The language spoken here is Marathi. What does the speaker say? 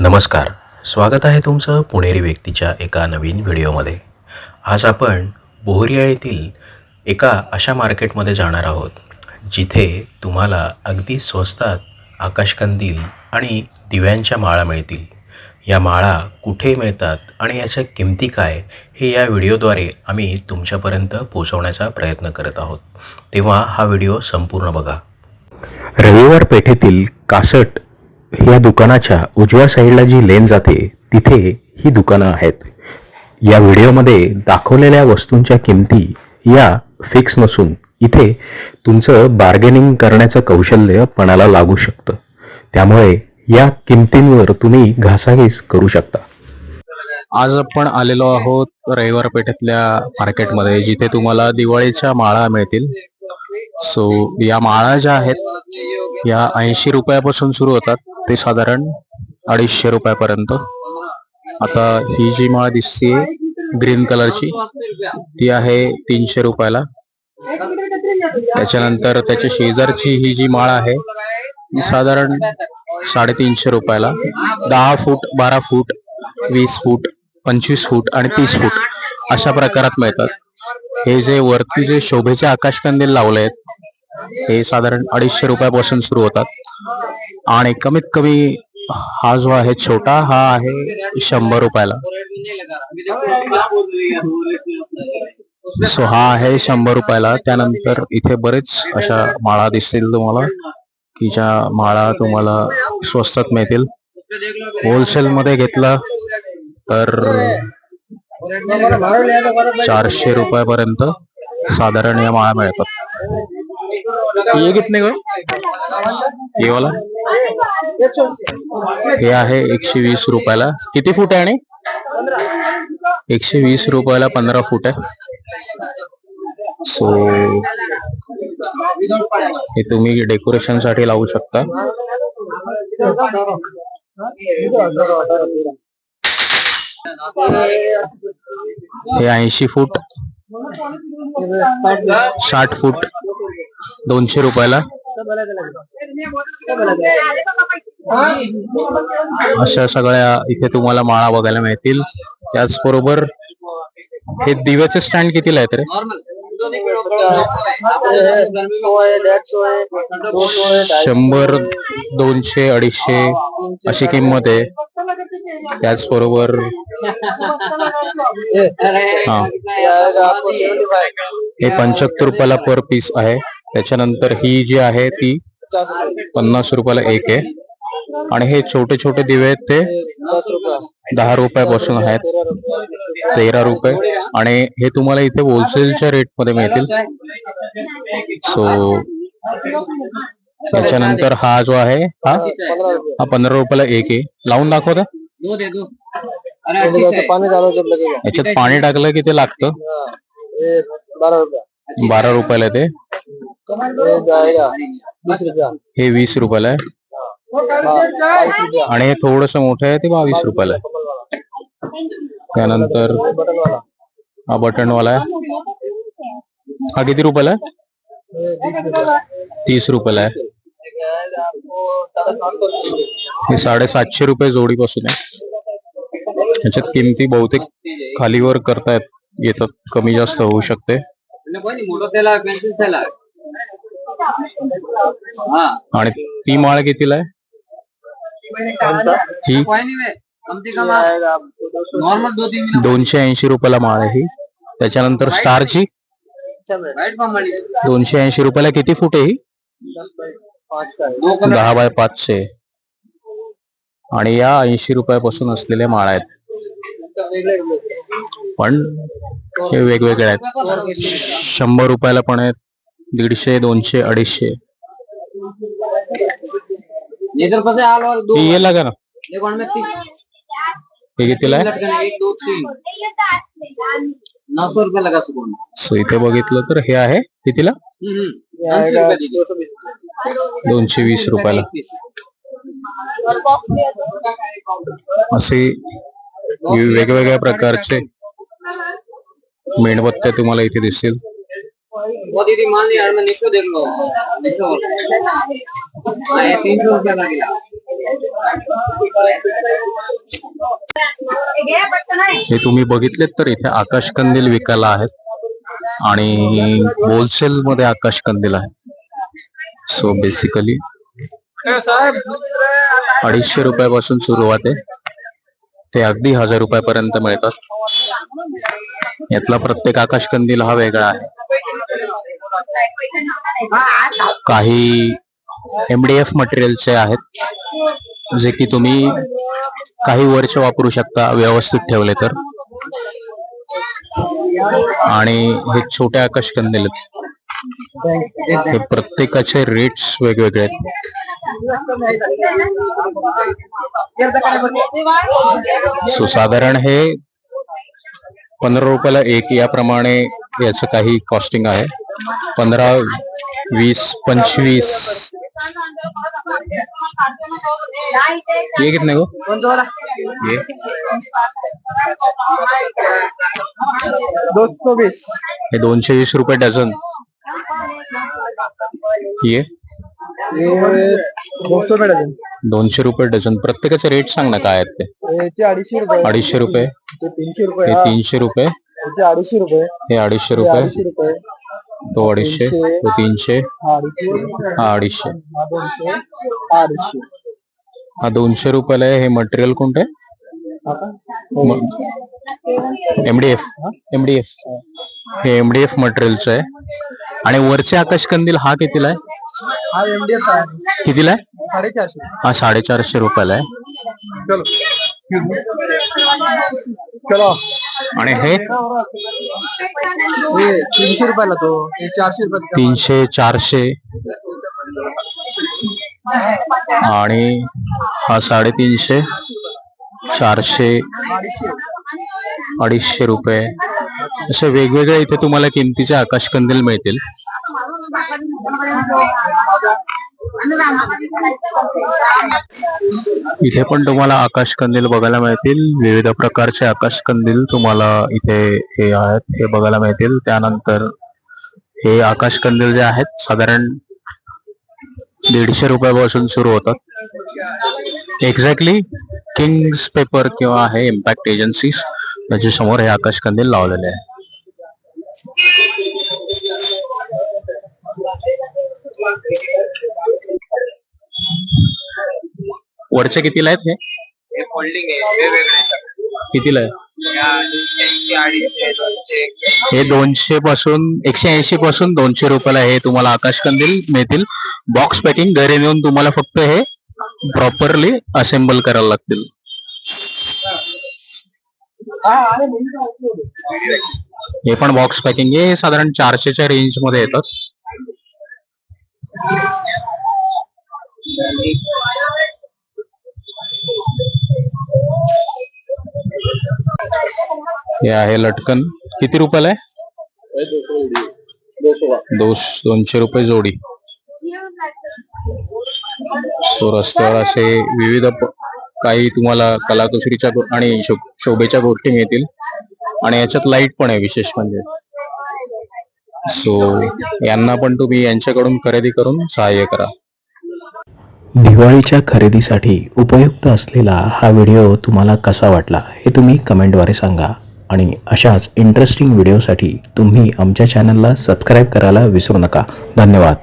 नमस्कार. स्वागत आहे तुमचं पुणेरी व्यक्तीच्या एका नवीन व्हिडिओमध्ये. आज आपण बोहरिया येथील एका अशा मार्केटमध्ये जाणार आहोत जिथे तुम्हाला अगदी स्वस्तात आकाशकंदील आणि दिव्यांच्या माळा मिळतील. या माळा कुठे मिळतात आणि याच्या किमती काय हे या व्हिडिओद्वारे आम्ही तुमच्यापर्यंत पोहोचवण्याचा प्रयत्न करत आहोत. तेव्हा हा व्हिडिओ संपूर्ण बघा. रविवार पेठेतील कासट या दुकानाच्या उजव्या साईडला जी लेन जाते तिथे ही दुकानं आहेत. या व्हिडिओमध्ये दाखवलेल्या वस्तूंच्या किमती या फिक्स नसून इथे तुमचं बार्गेनिंग करण्याचं कौशल्य पणाला लागू शकतं. त्यामुळे या किमतींवर तुम्ही घासाघीस करू शकता. आज आपण आलेलो आहोत रविवार पेठेतल्या मार्केटमध्ये जिथे तुम्हाला दिवाळीच्या माळा मिळतील. सो या माळा ज्या आहेत या ऐंशी रुपयापासून सुरू होतात. ते साधारण अडीचशे रुपयापर्यंत. आता ही जी माळ दिसते ग्रीन कलरची ती आहे तीनशे रुपयाला. त्याच्यानंतर त्याच्या शेजारची ही जी माळ आहे ती साधारण साडेतीनशे रुपयाला. दहा फूट बारा फूट वीस फूट पंचवीस फूट आणि तीस फूट अशा प्रकारात मिळतात. हे जे वरती जे शोभेचे आकाशकंदील लावले आहेत हे साधारण अडीचशे रुपयापासून सुरू होतात. आणि कमीत कमी हा जो आहे छोटा हा आहे शंभर रुपयाला. सो हा आहे शंभर रुपयाला. त्यानंतर इथे बरेच अशा माळा दिसतील तुम्हाला की ज्या माळा तुम्हाला स्वस्तात मिळतील. होलसेल मध्ये घेतला तर चारशे रुपयापर्यंत साधारण या माळा मिळतात. ये कितने का? ये वाला? हे आहे एकशे वीस रुपयाला. किती फूट आहे आणि? एकशे वीस रुपयाला पंधरा फूट आहे. सो हे तुम्ही डेकोरेशनसाठी लावू शकता. हे ऐंशी फूट साठ फूट दोनशे रुपयाला. अशा सगळ्या इथे तुम्हाला माळा बघायला मिळतील. त्याचबरोबर हे दिव्याचे स्टँड कितीला आहेत रे? शंभर दोनशे अडीचशे अशी किंमत आहे. त्याचबरोबर हा. हे पंच्याहत्तर रुपयाला पर पीस आहे. त्याच्यानंतर ही जी आहे ती पन्नास रुपयाला एक आहे. आणि हे छोटे छोटे दिवे आहेत ते दहा रुपयापासून आहेत. तेरा रुपये. आणि हे तुम्हाला इथे होलसेलच्या रेटमध्ये मिळतील. सो त्याच्यानंतर हा जो आहे हा हा पंधरा रुपयाला एक आहे. लावून दाखवता याच्यात पाणी टाकलं की ते लागतं. बारा रुपयाला ते. हे वीस रुपयाला आहे. हो, आणि हे थोडस मोठं आहे ते बावीस रुपयाला आहे. त्यानंतर हा बटनवाला आहे. हा किती रुपयाला आहे? तीस रुपयाला आहे. हे साडेसातशे रुपये जोडीपासून आहे. ह्याच्यात किमती बहुतेक खालीवर करता येतात कमी जास्त होऊ शकते. आणि ती माळ कितीला आहे? ही? दोनशे ऐंशी रुपयाला माळ आहे त्याच्यानंतर स्टारची दोनशे ऐंशी रुपयाला किती फूट आहे ही? दहा बाय पाचशे. आणि या ऐंशी रुपयापासून असलेल्या माळ आहेत. पण हे वेगवेगळे आहेत. शंभर रुपयाला पण आहेत. दीडशे दोनशे अडीचशे. इधर पर से आल और दो ये लागा ना। में हे कितीला रुपये लगा सुकून सो इथे बघितलं तर हे? आहे कितीला हम्म। बीस। दोनशे वीस रुपयाला असे वेगवेगळ्या प्रकारचे मेणबत्त्या तुम्हाला इथे दिसतील. तीन हे तुम्ही बघितलेत तर इथे आकाश कंदील विकायला आहेत. आणि होलसेल मध्ये आकाश कंदील आहे. सो बेसिकली अडीचशे रुपयापासून सुरुवात आहे. ते अगदी हजार रुपयापर्यंत मिळतात. यातला प्रत्येक आकाश कंदील हा वेगळा आहे. काही एमडीएफ मटेरियलचे आहेत जे की तुम्ही काही वर्ष वापरू शकता व्यवस्थित ठेवले तर. आणि हे छोट्या आकाश कंदील हे प्रत्येकाचे रेट्स वेगवेगळे आहेत. सो साधारण हे पंधरा रुपयाला एक याप्रमाणे याचं काही कॉस्टिंग आहे. पंधरा वीस पंचवीस ये कितने को? ये। दो सौ बीस हे दोनशे वीस रुपये डझन। ये। ये दो सौ में डझन. दोनशे रुपये डझन. प्रत्येकाचे रेट सांग ना काय आहेत ते. अडीचशे रुपये. अडीचशे रुपये. तीनशे रुपये. तीनशे रुपये. अडीचशे रुपये. हे अडीचशे रुपये. तो अडीचशे तो तीनशे. हा अडीचशे. हा अडीचशे. हा दोनशे. रुपयाला आहे हे मटेरियल कोणतं? आहे? एमडीएफ एमडीएफ हे एमडीएफ मटेरियलचं आहे. आणि वरचे आकाश कंदील हा कितीला आहे? हा कितीला आहे? साडेचारशे. हा साडेचारशे रुपयाला आहे. चलो चलो. आणि हे तीनशे रुपयाला तो चारशे रुपये तीनशे चारशे. आणि हा साडेतीनशे चारशे अडीचशे रुपये. असे वेगवेगळे इथे तुम्हाला किमतीचे आकाश कंदील मिळतील. इथे पण तुम्हाला आकाश कंदील बघायला मिळतील. विविध प्रकारचे आकाश कंदील तुम्हाला इथे हे आहेत हे बघायला मिळतील. त्यानंतर हे आकाश कंदील जे आहेत साधारण दीडशे रुपयापासून सुरू होतात. एक्झॅक्टली किंग्स पेपर किंवा आहे इम्पॅक्ट एजन्सीज त्याच्यासमोर हे आकाश कंदील लावलेले आहे. वरचे कितीला आहेत हे? फोल्डिंग आहे वेगवेगळे कितीला आहे? हे दोनशे पासून एकशे ऐंशी पासून दोनशे रुपयाला हे तुम्हाला आकाश कंदील मिळतील. बॉक्स पॅकिंग घरी नेऊन तुम्हाला फक्त हे प्रॉपरली असेंबल करायला लागतील. हे पण बॉक्स पॅकिंग हे साधारण चारशेच्या रेंजमध्ये येतात. हे आहे लटकन. किती रुपयाला आहे? दोस दोनशे रुपये जोडी. सो रस्त्यावर असे विविध काही तुम्हाला कलाकुसरीच्या आणि शोभेच्या गोष्टी मिळतील. आणि याच्यात लाइट पण आहे विशेष म्हणजे. सो यांना पण तुम्ही यांच्याकडून खरेदी करून सहाय्य करा. दिवाळीच्या खरेदीसाठी उपयुक्त असलेला हा व्हिडिओ तुम्हाला कसा वाटला हे तुम्ही कमेंटद्वारे सांगा. आणि अशाच इंटरेस्टिंग व्हिडिओसाठी तुम्ही आमच्या चॅनलला सबस्क्राईब करायला विसरू नका. धन्यवाद.